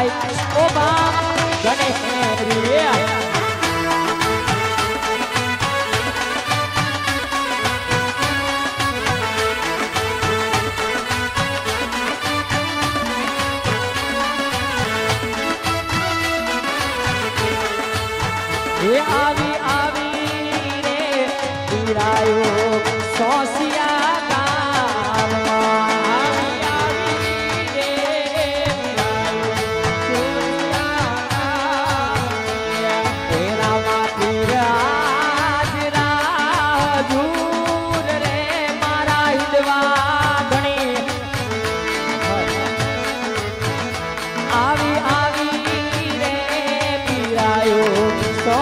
જાય ઓ બાપ ગણેશ એ આવી આવી રે પીડાયો સોસિયા આવી આવી રે પીરાયો સો